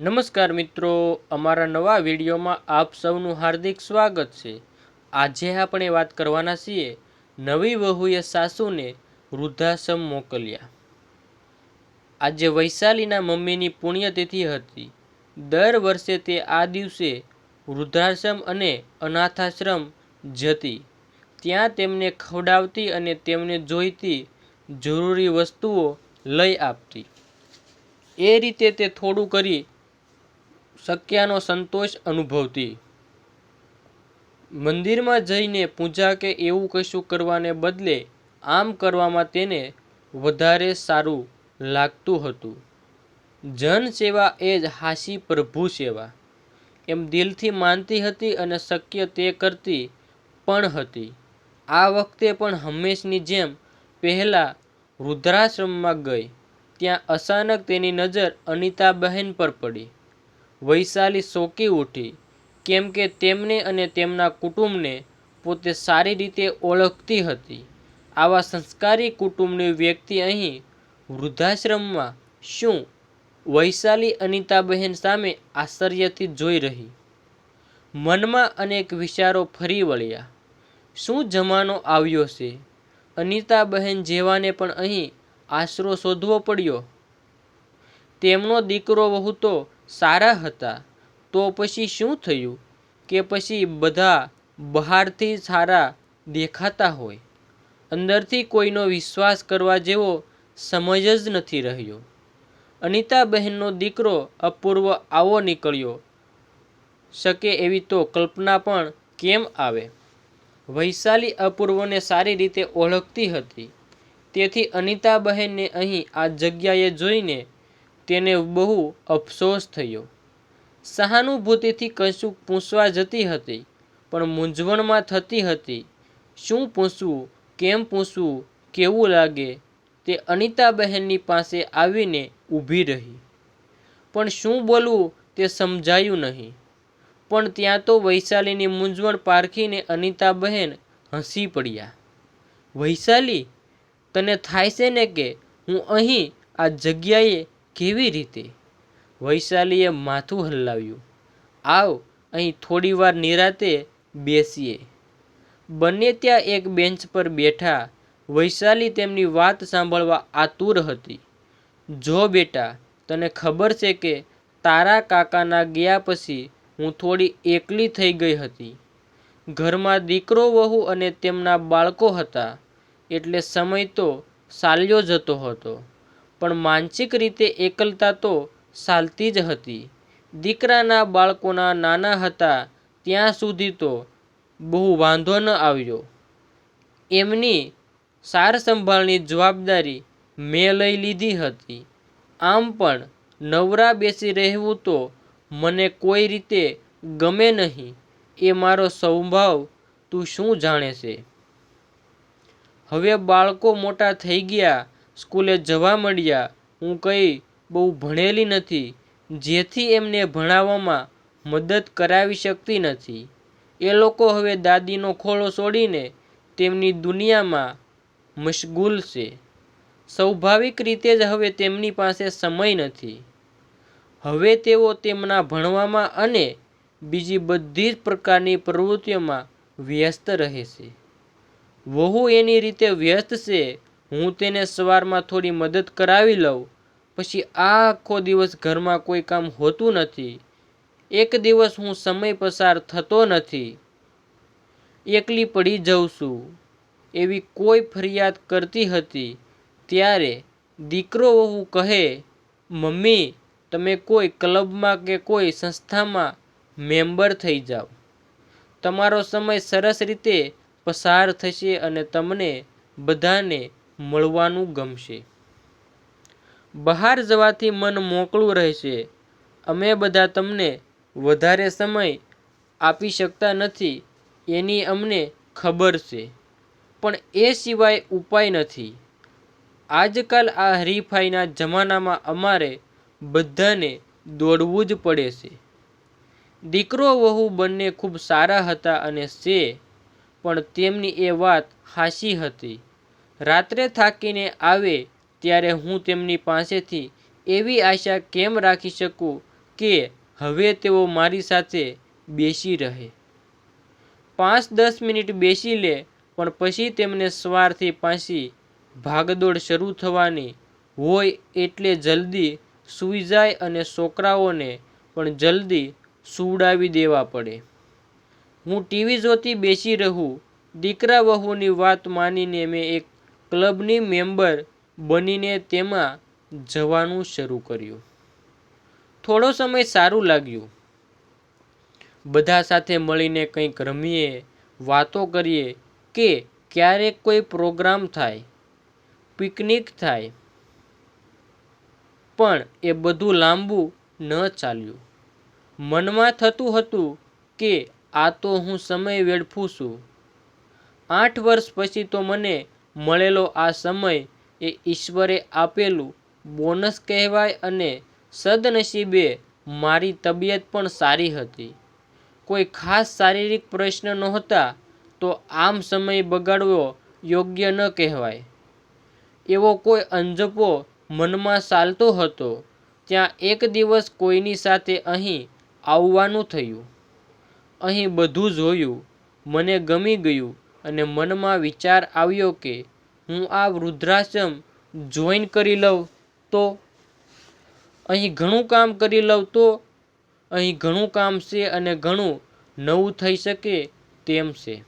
નમસ્કાર મિત્રો, અમારા નવા વિડીયોમાં આપ સૌનું હાર્દિક સ્વાગત છે. આજે આપણે વાત કરવાના છીએ નવી વહુએ સાસુને વૃદ્ધાશ્રમ મોકલ્યા. આજે વૈશાલીના મમ્મીની પુણ્યતિથિ હતી. દર વર્ષે તે આ દિવસે વૃદ્ધાશ્રમ અને અનાથાશ્રમ જતી. ત્યાં તેમને ખવડાવતી અને તેમને જોઈતી જરૂરી વસ્તુઓ લઈ આપતી. એ રીતે તે થોડું કરી શક્યાનો સંતોષ અનુભવતી. મંદિરમાં જઈને પૂજા કે એવું કશું કરવાને બદલે આમ કરવામાં તેને વધારે સારું લાગતું હતું. જન સેવા એ જ હાસી પ્રભુ સેવા. એમ દિલથી માનતી હતી અને શક્ય તે કરતી પણ હતી. આ વખતે પણ હંમેશની જેમ પહેલાં વૃદ્ધાશ્રમમાં ગઈ, ત્યાં અચાનક તેની નજર અનિતાબહેન પર પડી. વૈશાલી શોકી ઉઠી, કેમ કે તેમને અને તેમના કુટુંબને પોતે સારી રીતે ઓળખતી હતી. આવા સંસ્કારી કુટુંબની વ્યક્તિ અહીં વૃદ્ધાશ્રમમાં શું? વૈશાલી અનિતાબહેન સામે આશ્ચર્યથી જોઈ રહી. મનમાં અનેક વિચારો ફરી વળ્યા. શું જમાનો આવ્યો છે? અનિતાબહેન જેવાને પણ અહીં આશરો શોધવો પડ્યો. તેમનો દીકરો વહુ તો સારા હતા, તો પછી શું થયું કે પછી બધા બહારથી સારા દેખાતા હોય? અંદરથી કોઈનો વિશ્વાસ કરવા જેવો સમય જ નથી રહ્યો. અનિતાબહેનનો દીકરો અપૂર્વ આવો નીકળ્યો. શકે એવી તો કલ્પના પણ કેમ આવે? વૈશાલી અપૂર્વને સારી રીતે ઓળખતી હતી. તેથી અનિતાબહેનને અહીં આ જગ્યાએ જોઈને તેને બહુ અફસોસ થયો. સહાનુભૂતિથી કશું પૂછવા જતી હતી, પણ મૂંઝવણમાં થતી હતી. શું પૂછવું, કેમ પૂછવું, કેવું લાગે, તે અનિતાબહેનની પાસે આવીને ઊભી રહી. પણ શું બોલવું, તે સમજાયું નહીં. પણ ત્યાં તો વૈશાલીની મૂંઝવણ પારખીને અનિતાબહેન હસી પડ્યા. વૈશાલી, તને થાય છે ને કે? હું અહીં, આ જગ્યાએ કેવી રીતે? વૈશાલીએ માથું હલાવ્યું. આવ, અહીં થોડીવાર નિરાતે બેસીએ. બંને ત્યાં એક બેન્ચ પર બેઠા, વૈશાલી તેમની વાત સાંભળવા આતુર હતી. જો બેટા, તને ખબર છે કે તારા કાકાના ગયા પછી હું થોડી એકલી થઈ ગઈ હતી. ઘરમાં દીકરો વહુ અને તેમના બાળકો હતા, એટલે સમય તો સાલ્યો જતો હતો. પણ માનસિક રીતે એકલતા તો ચાલતી જ હતી. દીકરાના બાળકોના નાના હતા ત્યાં સુધી તો બહુ વાંધો ન આવ્યો. એમની સાર સંભાળની જવાબદારી મેં લઈ લીધી હતી. આમ પણ નવરા બેસી રહેવું તો મને કોઈ રીતે ગમે નહીં. એ મારો સ્વભાવ તું શું જાણે છે? હવે બાળકો મોટા થઈ ગયા સ્કૂલે જવા મળ્યા. હું કંઈ બહુ ભણેલી નથી, જેથી એમને ભણાવવામાં મદદ કરાવી શકતી નથી. એ લોકો હવે દાદીનો ખોળો છોડીને તેમની દુનિયામાં મશગુલ છે. સ્વાભાવિક રીતે જ હવે તેમની પાસે સમય નથી. હવે તેઓ તેમના ભણવામાં અને બીજી બધી જ પ્રકારની પ્રવૃત્તિઓમાં વ્યસ્ત રહે છે. વહુ એની રીતે વ્યસ્ત છે હું તેને સવારમાં થોડી મદદ કરાવી લઉં. પછી આખો દિવસ ઘરમાં કોઈ કામ હોતું નથી. એક દિવસ હું સમય પસાર થતો નથી. એકલી પડી જઉં છું. એવી કોઈ ફરિયાદ કરતી હતી. ત્યારે દીકરો વહુ કહે, મમ્મી, તમે કોઈ ક્લબમાં કે કોઈ સંસ્થામાં મેમ્બર થઈ જાઓ. તમારો સમય સરસ રીતે પસાર થશે અને તમને બધાને મળવાનું ગમશે. બહાર જવાથી મન મોકળું રહેશે. અમે બધા તમને વધારે સમય આપી શકતા નથી, એની અમને ખબર છે. પણ એ સિવાય ઉપાય નથી. આજકાલ આ હરીફાઈના જમાનામાં અમારે બધાને દોડવું જ પડે છે. દીકરો વહુ બંને ખૂબ સારા હતા અને છે, પણ તેમની એ વાત હાસી હતી. રાત્રે થાકીને આવે ત્યારે હું તેમની પાસેથી એવી આશા કેમ રાખી શકું કે હવે તેઓ મારી સાથે બેસી રહે? પાંચ દસ મિનિટ બેસી લે, પણ પછી તેમને સવારથી પાછી ભાગદોડ શરૂ થવાની હોય એટલે જલ્દી સૂઈ જાય અને છોકરાઓને પણ જલ્દી સુવડાવી દેવા પડે. હું ટીવી જોતી બેસી રહું. દીકરા વહુની વાત માનીને મેં એક ક્લબની મેમ્બર બનીને તેમાં જવાનું શરૂ કર્યું. થોડો સમય સારું લાગ્યું. બધા સાથે મળીને કંઈક રમીએ, વાતો કરીએ કે ક્યારેક કોઈ પ્રોગ્રામ થાય, પિકનિક થાય. પણ એ બધું લાંબુ ન ચાલ્યું. મનમાં થતું હતું કે આ તો હું સમય વેડફું છું. આઠ વર્ષ પછી તો મને મળેલો આ સમય એ ઈશ્વરે આપેલું બોનસ કહેવાય અને સદનસીબે મારી તબિયત પણ સારી હતી. કોઈ ખાસ શારીરિક પ્રશ્ન નહોતા તો આમ સમય બગાડવો યોગ્ય ન કહેવાય. એવો કોઈ અંજપો મનમાં ચાલતો હતો ત્યાં એક દિવસ કોઈની સાથે અહીં આવવાનું થયું. અહીં બધું જોયું, મને ગમી ગયું અને મનમાં વિચાર આવ્યો કે હું આ વૃદ્ધાશ્રમ જોઈન કરી લઉં તો, અહીં ઘણું કામ કરી લઉં તો, અહીં ઘણું કામ છે અને ઘણું નવું થઈ શકે તેમ છે.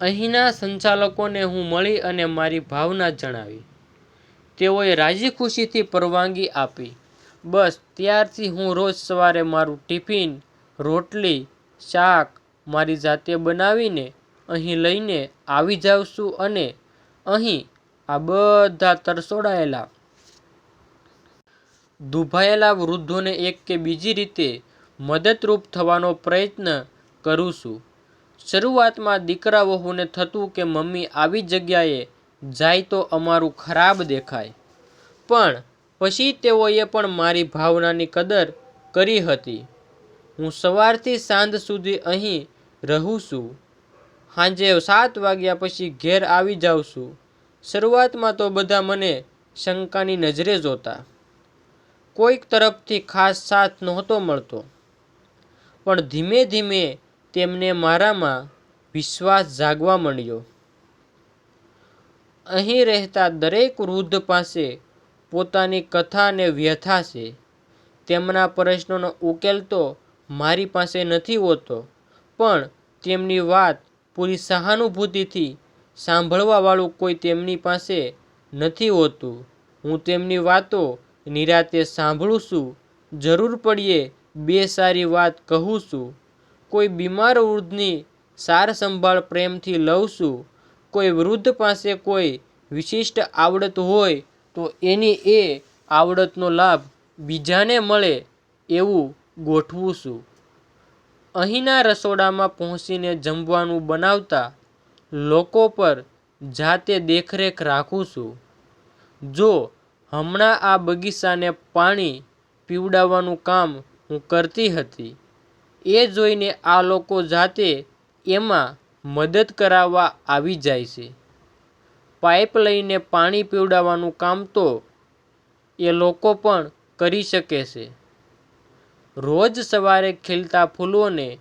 અહીંના સંચાલકોને હું મળી અને મારી ભાવના જણાવી. તેઓએ રાજી ખુશીથી પરવાનગી આપી. બસ ત્યારથી હું રોજ સવારે મારું ટિફિન, રોટલી, શાક મારી જાતે બનાવીને અહીં લઈને આવી જાઉં અને અહીં આ બધા તરસોડાયેલા, દુભાયેલા વૃદ્ધોને એક કે બીજી રીતે મદદરૂપ થવાનો પ્રયત્ન કરું છું. શરૂઆતમાં દીકરા વહુને થતું કે મમ્મી આવી જગ્યાએ જાય તો અમારું ખરાબ દેખાય. પણ પછી તેઓએ પણ મારી ભાવનાની કદર કરી હતી. હું સવારથી સાંજ સુધી અહીં રહું છું. સાંજે સાત વાગ્યા પછી ઘેર આવી જાઉં છું. શરૂઆતમાં તો બધા મને શંકાની નજરે જોતા. કોઈક તરફથી ખાસ સાથ નહોતો મળતો. પણ ધીમે ધીમે તેમને મારામાં વિશ્વાસ જાગવા માંડ્યો. અહીં રહેતા દરેક વૃદ્ધ પાસે પોતાની કથા અને વ્યથા છે. તેમના પ્રશ્નોનો ઉકેલ તો મારી પાસે નથી હોતો. પણ તેમની વાત પૂરી સહાનુભૂતિથી સાંભળવાવાળું કોઈ તેમની પાસે નથી હોતું. હું તેમની વાતો નિરાતે સાંભળું છું. જરૂર પડીએ બે સારી વાત કહું છું. કોઈ બીમાર વૃદ્ધની સાર સંભાળ પ્રેમથી લઉં છું. કોઈ વૃદ્ધ પાસે કોઈ વિશિષ્ટ આવડત હોય તો એની એ આવડતનો લાભ બીજાને મળે એવું ગોઠવું છું. અહીંના રસોડામાં પહોંચીને જમવાનું બનાવતા લોકો પર જાતે દેખરેખ રાખું છું. જો હમણાં આ બગીચાને પાણી પીવડાવવાનું કામ હું કરતી હતી, એ જોઈને આ લોકો જાતે એમાં મદદ કરાવવા આવી જાય છે. પાઇપ લઈને પાણી પીવડાવવાનું કામ તો એ લોકો પણ કરી શકે છે. રોજ સવારે ખીલતા ફૂલોને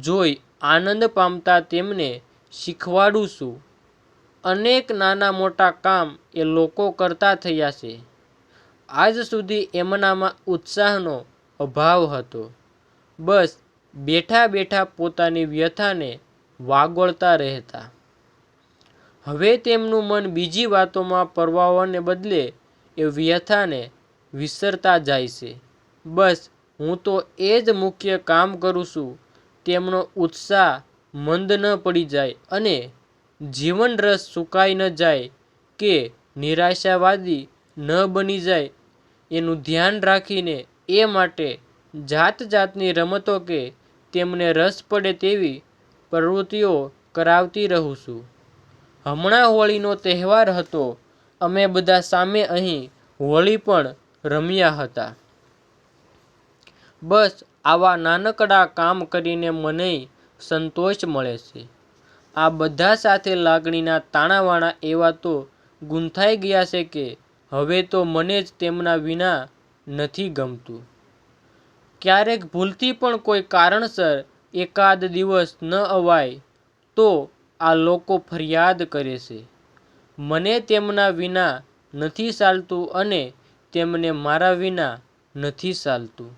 જોઈ આનંદ પામતા તેમને શીખવાડું છું. અનેક નાના મોટા કામ એ લોકો કરતા થયા છે. આજ સુધી એમનામાં ઉત્સાહનો અભાવ હતો. બસ બેઠા બેઠા પોતાની વ્યથાને વાગોળતા રહેતા. હવે તેમનું મન બીજી વાતોમાં પરવાવાને બદલે એ વ્યથાને વિસરતા જાય છે. બસ હું તો એ જ મુખ્ય કામ કરું છું. તેમનો ઉત્સાહ મંદ ન પડી જાય અને જીવન રસ સુકાઈ ન જાય કે નિરાશાવાદી ન બની જાય. એનું ધ્યાન રાખીને એ માટે જાત જાતની રમતો કે તેમને રસ પડે તેવી પ્રવૃત્તિઓ કરાવતી રહું છું. હમણાં હોળીનો તહેવાર હતો. અમે બધા સામે અહીં હોળી પણ રમ્યા હતા. બસ આવા નાનકડા કામ કરીને મને સંતોષ મળે છે. આ બધા સાથે લાગણીના તાણાવાણા એવા તો ગૂંથાઈ ગયા છે કે હવે તો મને જ તેમના વિના નથી ગમતું. ક્યારેક ભૂલથી પણ કોઈ કારણસર એકાદ દિવસ ન અવાય તો આ લોકો ફરિયાદ કરે છે. મને તેમના વિના નથી ચાલતું અને તેમને મારા વિના નથી ચાલતું.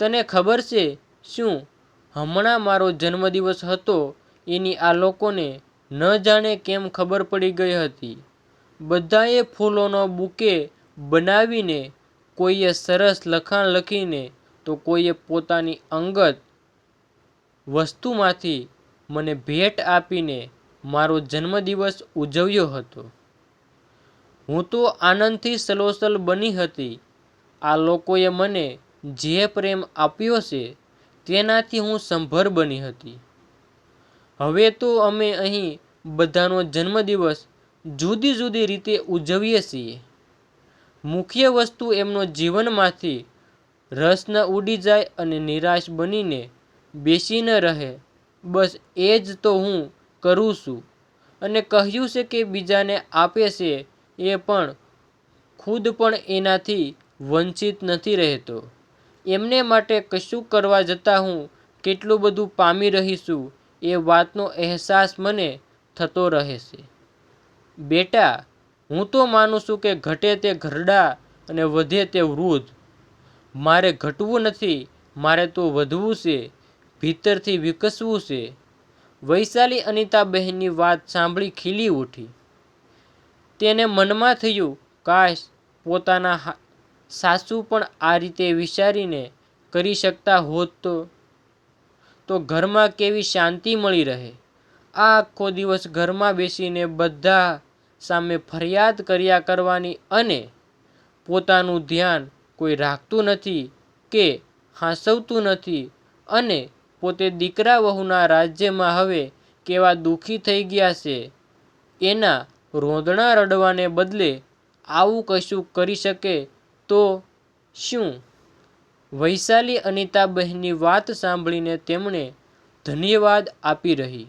તને ખબર છે શું? હમણાં મારો જન્મદિવસ હતો, એની આ લોકોને ન જાણે કેમ ખબર પડી ગઈ હતી. બધાએ ફૂલોનો બુકે બનાવીને કોઈએ સરસ લખાણ લખીને તો કોઈએ પોતાની અંગત વસ્તુમાંથી મને ભેટ આપીને મારો જન્મદિવસ ઉજવ્યો હતો. હું તો આનંદથી સલોસલ બની હતી. આ લોકોએ મને જે પ્રેમ આપ્યો છે, તેનાથી હું સંભર બની હતી. હવે તો અમે અહીં બધાનો જન્મદિવસ જુદી જુદી રીતે ઉજવીએ છીએ. મુખ્ય વસ્તુ એમનો જીવનમાંથી રસ ન ઉડી જાય અને નિરાશ બનીને બેસી ન રહે. બસ એ જ તો હું કરું છું. અને કહ્યું છે કે બીજાને આપે છે એ પણ ખુદ પણ એનાથી વંચિત નથી રહેતો. એમને માટે કશું કરવા જતાં હું કેટલું બધું પામી રહી છું એ વાતનો અહેસાસ મને થતો રહે છે. બેટા, હું તો માનું છું કે ઘટે તે ઘરડા અને વધે તે વૃદ્ધ. મારે ઘટવું નથી, મારે તો વધવું છે, ભીતરથી વિકસવું છે. વૈશાલી અનિતાબહેનની વાત સાંભળી ખીલી ઉઠી. તેને મનમાં થયું, કાશ પોતાના સાસુ પણ આ રીતે વિચારીને કરી શકતા હોત તો તો ઘરમાં કેવી શાંતિ મળી રહે. આ આખો દિવસ ઘરમાં બેસીને બધા સામે ફરિયાદ કર્યા કરવાની અને પોતાનું ધ્યાન કોઈ રાખતું નથી કે હાંસવતું નથી અને પોતે દીકરા વહુના રાજ્યમાં હવે કેવા દુઃખી થઈ ગયા છે, એના રોદણા રડવાને બદલે આવું કશું કરી શકે તો શું? વૈશાલી અનિતાબહેનની વાત સાંભળીને તેમણે ધન્યવાદ આપી રહી.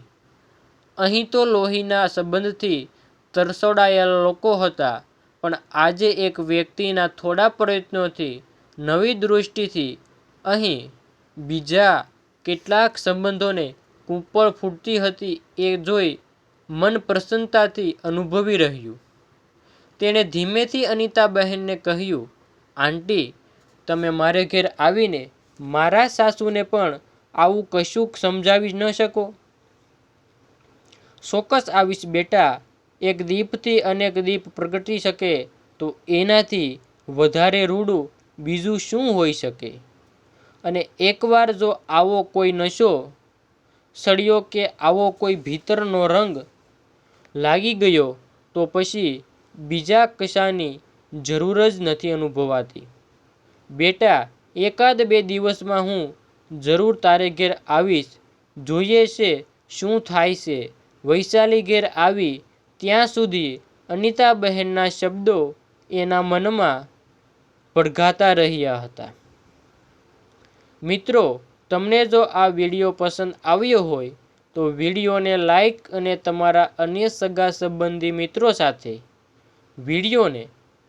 અહીં તો લોહીના સંબંધથી તરસોડાયેલા લોકો હતા, પણ આજે એક વ્યક્તિના થોડા પ્રયત્નોથી, નવી દૃષ્ટિથી અહીં બીજા કેટલાક સંબંધોને કૂંપળ ફૂટતી હતી એ જોઈ મન પ્રસન્નતાથી અનુભવી રહ્યું. તેણે ધીમેથી અનિતાબહેનને કહ્યું આંટી, તમે મારે ઘેર આવીને મારા સાસુને પણ આવું કશુંક સમજાવી ન શકો. ચોક્કસ આવીશ બેટા, એક દીપથી અનેક દીપ પ્રગટી શકે તો એનાથી વધારે રૂડું બીજું શું હોઈ શકે? અને એકવાર જો આવો કોઈ નશો, સળ્યો કે આવો કોઈ ભીતરનો રંગ લાગી ગયો તો પછી બીજા કશાની જરૂર જ નથી અનુભવાતી. બેટા, એકાદ બે દિવસમાં હું જરૂર તારે ઘેર આવીશ. જોઈએ છે શું થાય છે. વૈશાલી ઘેર આવી ત્યાં સુધી અનિતાબહેનના શબ્દો એના મનમાં પડઘાતા રહ્યા હતા. મિત્રો, તમને જો આ વીડિયો પસંદ આવ્યો હોય, તો વિડીયોને લાઈક અને તમારા અન્ય સગા સંબંધી મિત્રો સાથે વિડીયોને